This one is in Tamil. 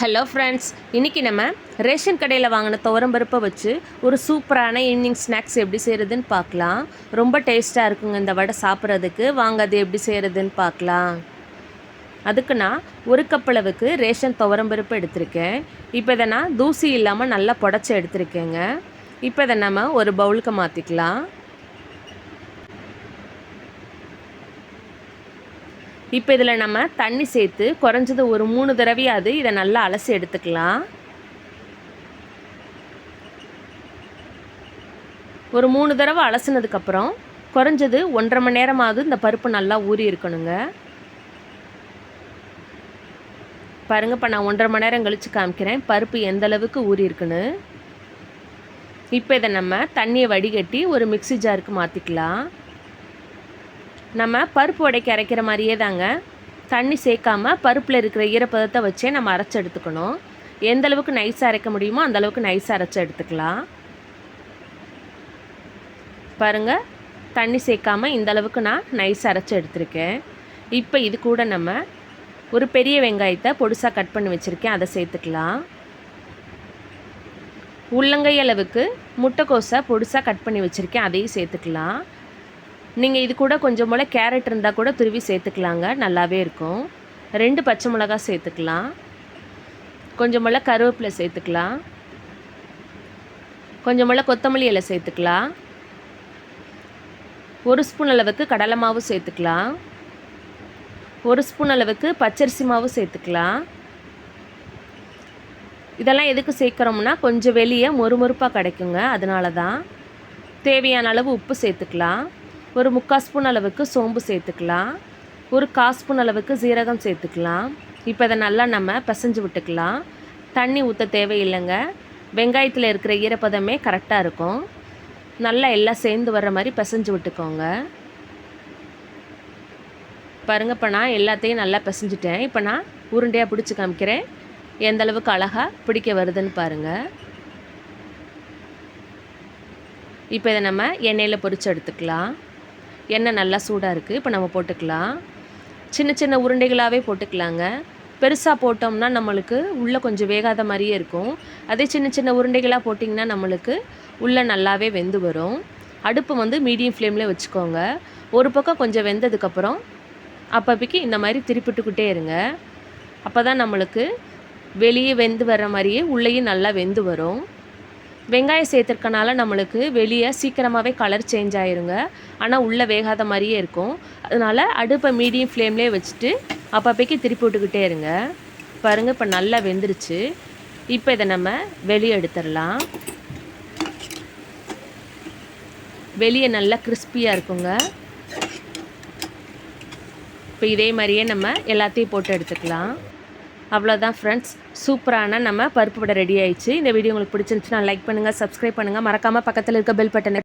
ஹலோ ஃப்ரெண்ட்ஸ் இன்றைக்கி நம்ம ரேஷன் கடையில் வாங்கின துவரம்பருப்பை வச்சு ஒரு சூப்பரான ஈவினிங் ஸ்நாக்ஸ் எப்படி செய்கிறதுன்னு பார்க்கலாம். ரொம்ப டேஸ்ட்டாக இருக்குங்க இந்த வடை சாப்பிட்றதுக்கு. வாங்க அது எப்படி செய்கிறதுன்னு பார்க்கலாம். அதுக்கு நான் ஒரு கப் அளவுக்கு ரேஷன் துவரம்பருப்பு எடுத்திருக்கேன். இப்போ இதை நான் தூசி இல்லாமல் நல்லா புடச்சி எடுத்திருக்கேங்க. இப்போ இதை நம்ம ஒரு பவுலுக்கு மாற்றிக்கலாம் இப்போ இதில் நம்ம தண்ணி சேர்த்து குறைஞ்சது ஒரு மூணு தடவையாவது இதை நல்லா அலசி எடுத்துக்கலாம். ஒரு மூணு தடவை அலசினதுக்கப்புறம் குறைஞ்சது ஒன்றரை மணி நேரமாவது இந்த பருப்பு நல்லா ஊறி இருக்கணுங்க. பாருங்க இப்போ நான் ஒன்றரை மணி நேரம் கழித்து காமிக்கிறேன். பருப்பு எந்த அளவுக்கு ஊறி இருக்குன்னு. இப்போ இதை நம்ம தண்ணியை வடிகட்டி ஒரு மிக்சி ஜாருக்கு மாற்றிக்கலாம் நம்ம பருப்பு உடைக்க அரைக்கிற மாதிரியே தாங்க. தண்ணி சேர்க்காம பருப்பில் இருக்கிற ஈரப்பதத்தை வச்சே நம்ம அரைச்சி எடுத்துக்கணும். எந்த அளவுக்கு நைஸாக அரைக்க முடியுமோ அந்த அளவுக்கு நைஸாக அரைச்சி எடுத்துக்கலாம். பாருங்கள் தண்ணி சேர்க்காம இந்த அளவுக்கு நான் நைஸ் அரைச்சி எடுத்திருக்கேன். இப்போ இது கூட நம்ம ஒரு பெரிய வெங்காயத்தை பொடிசாக கட் பண்ணி வச்சுருக்கேன். அதை சேர்த்துக்கலாம். உள்ளங்கை அளவுக்கு முட்டைக்கோஸை பொடிசாக கட் பண்ணி வச்சுருக்கேன். அதையும் சேர்த்துக்கலாம். நீங்கள் இது கூட கொஞ்சம் போல் கேரட் இருந்தால் கூட துருவி சேர்த்துக்கலாங்க. நல்லாவே இருக்கும். ரெண்டு பச்சை மிளகா சேர்த்துக்கலாம். கொஞ்சம் போல் கருவேப்பிலை சேர்த்துக்கலாம். கொஞ்சம் போல் கொத்தமல்லி இலை சேர்த்துக்கலாம். ஒரு ஸ்பூன் அளவுக்கு கடலை மாவு சேர்த்துக்கலாம். ஒரு ஸ்பூன் அளவுக்கு பச்சரிசி மாவு சேர்த்துக்கலாம். இதெல்லாம் எதுக்கு சேர்க்குறோம்னா கொஞ்சம் வெளியே மொறுமொறுப்பாக கிடைக்குங்க. அதனால தான் தேவையான அளவு உப்பு சேர்த்துக்கலாம். ஒரு முக்கால் ஸ்பூன் அளவுக்கு சோம்பு சேர்த்துக்கலாம். ஒரு கால் ஸ்பூன் அளவுக்கு சீரகம் சேர்த்துக்கலாம். இப்போ இதை நல்லா நம்ம பிசைஞ்சு விட்டுக்கலாம். தண்ணி ஊற்ற தேவையில்லைங்க. வெங்காயத்தில் இருக்கிற ஈரப்பதமே கரெக்டாக இருக்கும். நல்லா எல்லாம் சேர்ந்து வர்ற மாதிரி பிசைஞ்சு விட்டுக்கோங்க. பாருங்க இப்போ நான் எல்லாத்தையும் நல்லா பிசைஞ்சிட்டேன். இப்போ நான் உருண்டையாக பிடிச்சி காமிக்கிறேன். எந்த அளவுக்கு அழகாக பிடிக்க வருதுன்னு பாருங்கள் இப்போ இதை நம்ம எண்ணெயில் பொரிச்சு எடுத்துக்கலாம். எண்ணெய் நல்லா சூடாக இருக்குது இப்போ நம்ம போட்டுக்கலாம். சின்ன சின்ன உருண்டைகளாகவே போட்டுக்கலாங்க. பெருசாக போட்டோம்னா நம்மளுக்கு உள்ளே கொஞ்சம் வேகாத மாதிரியே இருக்கும். அதே சின்ன சின்ன உருண்டைகளாக போட்டிங்கன்னா நம்மளுக்கு உள்ளே நல்லாவே வெந்து வரும். அடுப்பு வந்து மீடியம் ஃப்ளேமில் வச்சுக்கோங்க. ஒரு பக்கம் கொஞ்சம் வெந்ததுக்கப்புறம் அப்பப்போக்கி இந்த மாதிரி திருப்பிட்டுக்கிட்டே இருங்க. அப்போ தான் நம்மளுக்கு வெளியே வெந்து வர்ற மாதிரியே உள்ளேயும் நல்லா வெந்து வரும். வெங்காயம் சேர்த்துருக்கனால நம்மளுக்கு வெளியே சீக்கிரமாகவே கலர் சேஞ்ச் ஆயிருங்க. ஆனால் உள்ளே வேகாத மாதிரியே இருக்கும். அதனால் அடுப்பை மீடியம் ஃப்ளேம்லேயே வச்சுட்டு அப்பப்போக்கி திருப்பி விட்டுக்கிட்டே இருங்க. பாருங்கள் இப்போ நல்லா வெந்துருச்சு. இப்போ இதை நம்ம வெளியே எடுத்துடலாம். வெளியே நல்லா கிறிஸ்பியாக இருக்குங்க. இப்போ இதே மாதிரியே நம்ம எல்லாத்தையும் போட்டு எடுத்துக்கலாம். அவ்வளோதான் ஃப்ரெண்ட்ஸ் சூப்பரான நம்ம பருப்பு வடை ரெடி ஆயிடுச்சு. இந்த வீடியோ உங்களுக்கு பிடிச்சிருந்துச்சுன்னா லைக் பண்ணுங்கள் சப்ஸ்கிரைப் பண்ணுங்கள் மறக்காமல் பக்கத்தில் இருக்க பெல் பட்டனை